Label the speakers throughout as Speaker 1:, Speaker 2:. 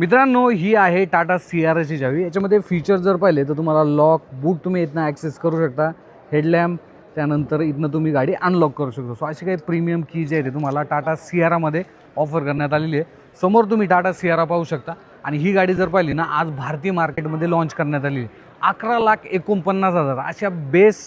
Speaker 1: मित्रांनो ही आहे Tata C R एसची चावी. याच्यामध्ये फीचर्स जर पाहिले तर तुम्हाला लॉक बूट तुम्ही इथनं ॲक्सेस करू शकता. हेडलॅम्प त्यानंतर इथनं तुम्ही गाडी अनलॉक करू शकता. सो अशी काही प्रीमियम की जे आहे ते तुम्हाला टाटा सियारामध्ये ऑफर करण्यात आलेली आहे. समोर तुम्ही टाटा सियारा पाहू शकता. आणि ही गाडी जर पाहिली ना आज भारतीय मार्केटमध्ये लॉन्च करण्यात आली आहे. अकरा लाख एकोणपन्नास हजार. अशा बेस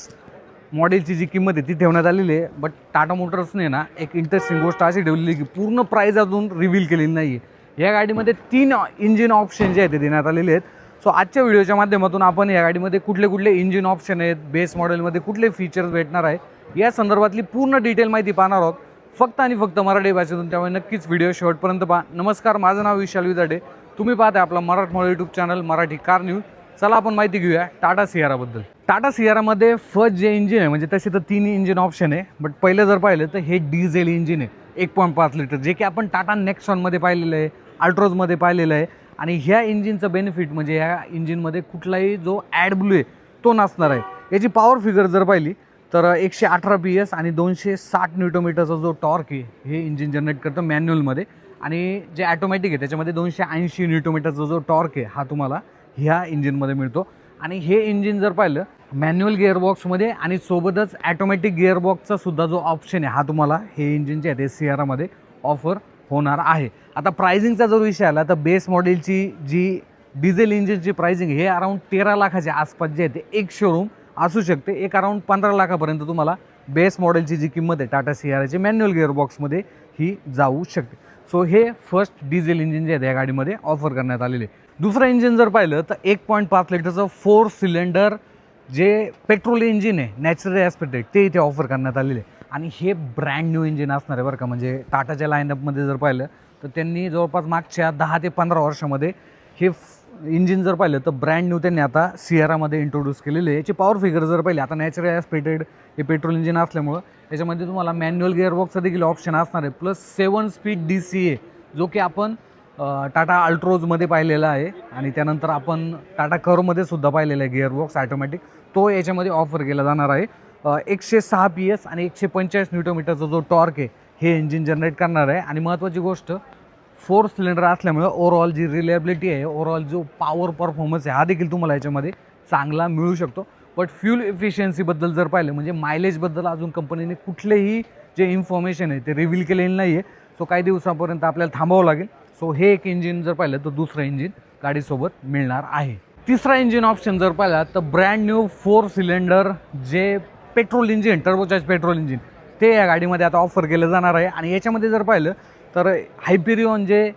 Speaker 1: मॉडेलची जी किंमत आहे ती ठेवण्यात आलेली आहे. बट टाटा मोटर्सने ना एक इंटरेस्टिंग गोष्ट अशी ठेवलेली आहे की पूर्ण प्राईज अजून रिव्हील केलेली नाही आहे या गाडीमध्ये तीन इंजिन ऑप्शन जे आहेत ते देण्यात आलेले आहेत. सो आजच्या व्हिडिओच्या माध्यमातून आपण या गाडीमध्ये कुठले कुठले इंजिन ऑप्शन आहेत बेस मॉडेलमध्ये कुठले फीचर्स भेटणार आहे या संदर्भातली पूर्ण डिटेल माहिती पाहणार आहोत. फक्त आणि फक्त मराठी भाषेतून त्यामुळे नक्कीच व्हिडिओ शेवटपर्यंत पहा. नमस्कार माझं नाव विशाल विदाडे. तुम्ही पाहता आपला मराठमोळा YouTube channel Marathi car news चला आपण माहिती घेऊया टाटा सियाराबद्दल टाटा सियारामध्ये फर्स्ट जे इंजिन आहे म्हणजे तसे तर तीन इंजिन ऑप्शन आहे बट पहिलं जर पाहिलं तर हे डिझेल इंजिन आहे. एक पॉईंट पाच लिटर जे की आपण टाटा नेक्सॉनमध्ये पाहिलेलं आहे. अल्ट्रोजमध्ये पाहिलेलं आहे. आणि ह्या इंजिनचं बेनिफिट म्हणजे ह्या इंजिनमध्ये कुठलाही जो ॲड ब्लू आहे तो नसणार आहे. याची पॉवर फिगर जर पाहिली तर एकशे अठरा पी एस आणि दोनशे साठ न्यूटोमीटरचा जो टॉर्क आहे हे इंजिन जनरेट करतं मॅन्युअलमध्ये आणि जे ॲटोमॅटिक आहे त्याच्यामध्ये दोनशे ऐंशी न्यूटोमीटरचा जो टॉर्क आहे हा तुम्हाला ह्या इंजिनमध्ये मिळतो. आणि हे इंजिन जर पाहिलं मॅन्युअल गिअरबॉक्समध्ये आणि सोबतच ॲटोमॅटिक गिअरबॉक्सचा सुद्धा जो ऑप्शन आहे हा तुम्हाला हे इंजिन जे आहे ते सियारामध्ये ऑफर होणार आहे. आता प्रायझिंगचा जर विषय आला तर बेस मॉडेलची जी डिझेल इंजिनची प्राइसिंग हे अराऊंड तेरा लाखाच्या आसपास जे आहे ते एक शोरूम असू शकते. एक अराऊंड पंधरा लाखापर्यंत तुम्हाला बेस मॉडेलची जी किंमत आहे टाटा सी आर आयची मॅन्युअल गिअरबॉक्समध्ये ही जाऊ शकते. सो हे फर्स्ट डिझेल इंजिन जे आहे या गाडीमध्ये ऑफर करण्यात आलेले आहे. दुसरं इंजिन जर पाहिलं तर एक पॉईंट पाच लिटरचं फोर सिलेंडर जे पेट्रोल इंजिन आहे नॅचरल ॲस्पेक्टेड ते इथे ऑफर करण्यात आलेले आहे. आणि हे ब्रँड न्यू इंजिन असणार आहे बरं का. म्हणजे टाटाच्या लाईनअपमध्ये जर पाहिलं तर त्यांनी जवळपास मागच्या दहा ते पंधरा वर्षामध्ये हे इंजिन जर पाहिलं तर ब्रँड न्यू त्यांनी आता सियारामध्ये इंट्रोड्यूस केलेले आहे. याची पॉवर फिगर जर पाहिली आता नॅचरल ॲस्पेटेड हे पेट्रोल इंजिन असल्यामुळं याच्यामध्ये तुम्हाला मॅन्युअल गिअरबॉक्सचा देखील ऑप्शन असणार आहे. Plus seven speed D C A जो की आपण टाटा अल्ट्रोजमध्ये पाहिलेला आहे. आणि त्यानंतर आपण टाटा करमध्ये सुद्धा पाहिलेला आहे गिअरबॉक्स ॲटोमॅटिक तो याच्यामध्ये ऑफर केला जाणार आहे. एकशे सहा पी एस आणि एकशे पंचेचाळीस न्यूटोमीटरचा जो टॉर्क आहे हे इंजिन जनरेट करणार आहे. आणि महत्त्वाची गोष्ट फोर सिलेंडर असल्यामुळे ओव्हरऑल जी रिलेबिलिटी आहे ओव्हरऑल जो पॉवर परफॉर्मन्स आहे हा देखील तुम्हाला याच्यामध्ये चांगला मिळू शकतो. बट फ्यूल इफिशियन्सीबद्दल जर पाहिलं म्हणजे मायलेजबद्दल अजून कंपनीने कुठलेही जे इन्फॉर्मेशन आहे ते रिव्हील केलेलं नाही आहे सो काही दिवसापर्यंत आपल्याला थांबावं लागेल. सो हे एक इंजिन जर पाहिलं तर दुसरं इंजिन गाडीसोबत मिळणार आहे. तिसरा इंजिन ऑप्शन जर पाहिला तर ब्रँड न्यू फोर सिलेंडर जे petrol engine turbocharge petrol engine. ते या गाडीमध्ये आता ऑफर केलं जाणार आहे. आणि याच्यामध्ये जर पाहिलं तर हायपेरियॉन जे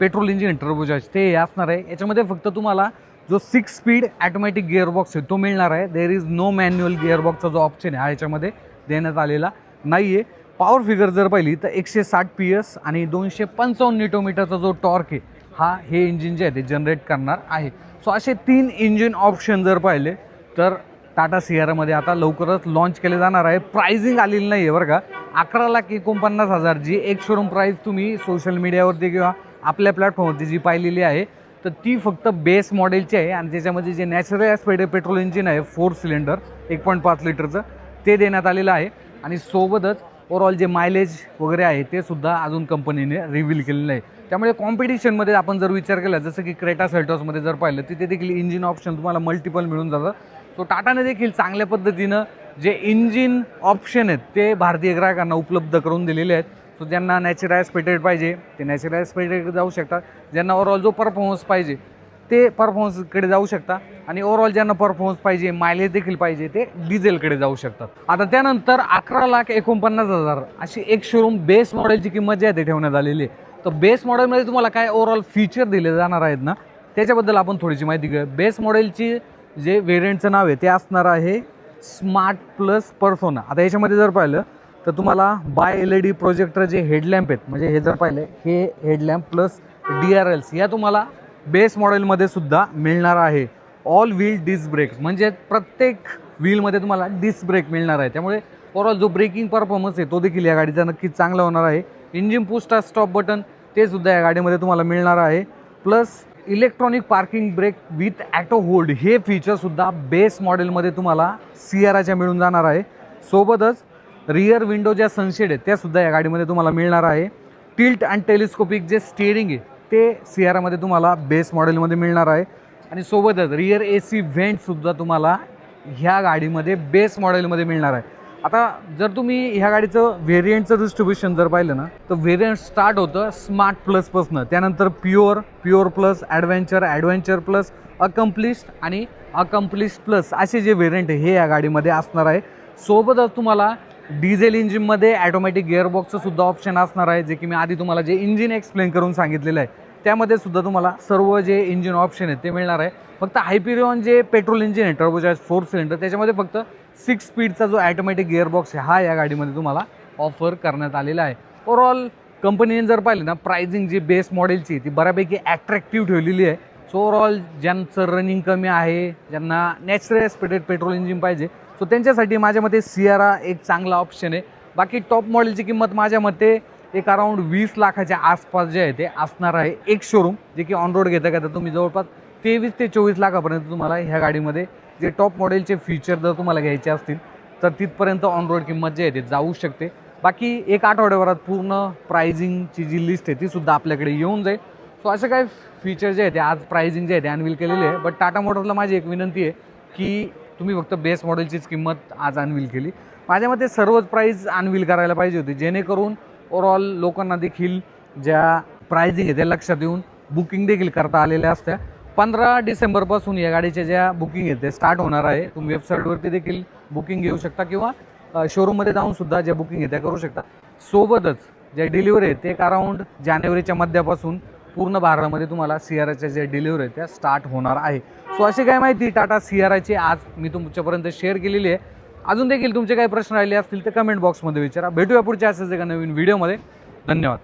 Speaker 1: पेट्रोल इंजिन टर्बोचार्ज ते असणार आहे. याच्यामध्ये फक्त तुम्हाला जो सिक्स स्पीड ॲटोमॅटिक गिअरबॉक्स आहे तो मिळणार आहे. देर इज नो मॅन्युअल गिअरबॉक्सचा जो ऑप्शन आहे हा याच्यामध्ये देण्यात आलेला नाही आहे पॉवर फिगर जर पाहिली तर एकशे साठ पी एस आणि दोनशे पंचावन्न निटोमीटरचा जो टॉर्क आहे हा हे इंजिन जे आहे ते जनरेट करणार आहे. सो असे तीन इंजिन ऑप्शन जर पाहिले तर टाटा सियारामध्ये आता लवकरच लॉन्च केले जाणार आहे. प्राइझिंग आलेली नाही आहे बरं का. अकरा लाख एकोणपन्नास हजार जी एक शोरूम प्राईस तुम्ही सोशल मीडियावरती किंवा आपल्या प्लॅटफॉर्मवरती जी पाहिलेली आहे तर ती फक्त बेस मॉडेलची आहे आणि त्याच्यामध्ये जे नॅचरल ॲस्पेड पेट्रोल इंजिन आहे फोर सिलेंडर एक पॉईंट पाच लिटरचं ते देण्यात आलेलं आहे. आणि सोबतच ओवरऑल जे मायलेज वगैरे आहे ते सुद्धा अजून कंपनीने रिव्हील केलेलं आहे. त्यामुळे कॉम्पिटिशनमध्ये आपण जर विचार केला जसं की क्रेटा सेल्टॉसमध्ये जर पाहिलं तिथे देखील इंजिन ऑप्शन तुम्हाला मल्टिपल मिळून जातं. सो टाटाने देखील चांगल्या पद्धतीनं जे इंजिन ऑप्शन आहेत ते भारतीय ग्राहकांना उपलब्ध करून दिलेले आहेत. सो ज्यांना नॅचरलाइज पेटेड पाहिजे ते नॅचरलाइज पेटेड जाऊ शकतात. ज्यांना ओवरऑल जो परफॉर्मन्स पाहिजे ते परफॉर्मन्सकडे जाऊ शकता आणि ओवरऑल ज्यांना परफॉर्मन्स पाहिजे मायलेज देखील पाहिजे ते डिझेलकडे जाऊ शकतात. आता त्यानंतर अकरा लाख एकोणपन्नास हजार अशी एक शोरूम बेस मॉडेलची किंमत जी आहे ते ठेवण्यात आलेली आहे. तर बेस मॉडेलमध्ये तुम्हाला काय ओवरऑल फीचर दिले जाणार आहेत ना त्याच्याबद्दल आपण थोडीशी माहिती घेऊया बेस मॉडेलची जे वेरियंटचं नाव आहे ते असणार आहे स्मार्ट प्लस परसोना आता याच्यामध्ये जर पाहिलं तर तुम्हाला bi L E D projector जे हेडलॅम्प आहेत म्हणजे हे जर पाहिलं हे headlamp plus D R Ls या तुम्हाला बेस मॉडेलमध्ये सुद्धा मिळणार आहे. ऑल व्हील डिस्क ब्रेक म्हणजे प्रत्येक व्हीलमध्ये तुम्हाला डिस्क ब्रेक मिळणार आहे. त्यामुळे ओव्हरऑल जो ब्रेकिंग परफॉर्मन्स आहे तो देखील या गाडीचा नक्कीच चांगला होणार आहे. इंजिन पुस्टा स्टॉप बटन ते सुद्धा या गाडीमध्ये तुम्हाला मिळणार आहे. Plus electronic parking brake with auto hold हे फीचरसुद्धा बेस मॉडेलमध्ये तुम्हाला सियाराच्या मिळून जाणार आहे. सोबतच रिअर विंडो ज्या सनशेड आहेत त्यासुद्धा या गाडीमध्ये तुम्हाला मिळणार आहे. टिल्ट अँड टेलिस्कोपिक जे स्टेअरिंग आहे ते सी तुम्हाला बेस मॉडेलमध्ये मिळणार आहे. आणि सोबतच रिअर ए सी व्हेंटसुद्धा तुम्हाला ह्या गाडीमध्ये बेस मॉडेलमध्ये मिळणार आहे. आता जर तुम्ही ह्या गाडीचं व्हेरियंटचं डिस्ट्रीब्युशन जर पाहिलं ना तर व्हेरियंट स्टार्ट होतं स्मार्ट प्लसपासनं त्यानंतर pure pure plus adventure adventure plus accomplished आणि अकम्प्लिस्ट प्लस असे जे व्हेरियंट आहे हे या गाडीमध्ये असणार आहे. सोबतच तुम्हाला डिझेल इंजिनमध्ये ॲटोमॅटिक गिअरबॉक्सचं सुद्धा ऑप्शन असणार आहे जे की मी आधी तुम्हाला जे इंजिन एक्सप्लेन करून सांगितलेलं आहे त्यामध्ये सुद्धा तुम्हाला सर्व जे इंजिन ऑप्शन आहेत ते मिळणार आहे. फक्त हायपिरियॉन जे पेट्रोल इंजिन आहे टर्बोचार्ज फोर सिलेंडर त्याच्यामध्ये फक्त सिक्स स्पीडचा जो ॲटोमॅटिक गिअरबॉक्स आहे हा या गाडीमध्ये तुम्हाला ऑफर करण्यात आलेला आहे. ओवरऑल कंपनीने जर पाहिलं ना प्राइजिंग जी बेस मॉडेलची ती बऱ्यापैकी ॲट्रॅक्टिव्ह ठेवलेली आहे. सो ओवरऑल ज्यांचं रनिंग कमी आहे ज्यांना नॅचरल एस्पिटेड पेट्रोल इंजिन पाहिजे सो त्यांच्यासाठी माझ्या मते सियारा एक चांगला ऑप्शन आहे. बाकी टॉप मॉडेलची किंमत माझ्या मते एक अराऊंड वीस लाखाच्या आसपास जे आहे ते असणार आहे एक शोरूम जे की ऑन रोड घेता घेता तुम्ही जवळपास तेवीस ते चोवीस लाखापर्यंत तुम्हाला ह्या गाडीमध्ये जे टॉप मॉडेलचे फीचर जर तुम्हाला घ्यायचे असतील तर तिथपर्यंत ऑन रोड किंमत जी आहे ते जाऊ शकते. बाकी एक आठवड्याभरात पूर्ण प्रायझिंगची जी लिस्ट आहे ती सुद्धा आपल्याकडे येऊन जाईल. सो असे काही फीचर जे आहे ते आज प्रायझिंग जे आहे ते अनविल केलेले आहे. बट टाटा मोटर्सला माझी एक विनंती आहे की तुम्ही फक्त बेस मॉडेलचीच किंमत आज अनविल केली. माझ्या मते सर्वच प्राईज अनविल करायला पाहिजे होती. जेणेकरून ओवरऑल लोकांना देखील ज्या प्रायझिंग आहे त्या लक्षात येऊन बुकिंग देखील करता आलेल्या असत्या. पंधरा डिसेंबरपासून या गाडीच्या ज्या बुकिंग आहेत ते स्टार्ट होणार आहे. तुम्ही वेबसाईटवरती देखील बुकिंग घेऊ शकता किंवा शोरूममध्ये जाऊन सुद्धा ज्या बुकिंग आहे त्या करू शकता. सोबतच ज्या डिलिव्हरी आहेत ते एक अराऊंड जानेवारीच्या मध्यापासून पूर्ण भारतामध्ये तुम्हाला सी आर आयच्या ज्या डिलिव्हरी आहेत त्या स्टार्ट होणार आहे. सो अशी काय माहिती टाटा सी आर आयची आज मी तुमच्यापर्यंत शेअर केलेली आहे. अजून देखील तुमचे काही प्रश्न राहिले असतील तर कमेंट बॉक्समध्ये विचारा. भेटूया पुढच्या असेच एका नवीन व्हिडिओमध्ये धन्यवाद.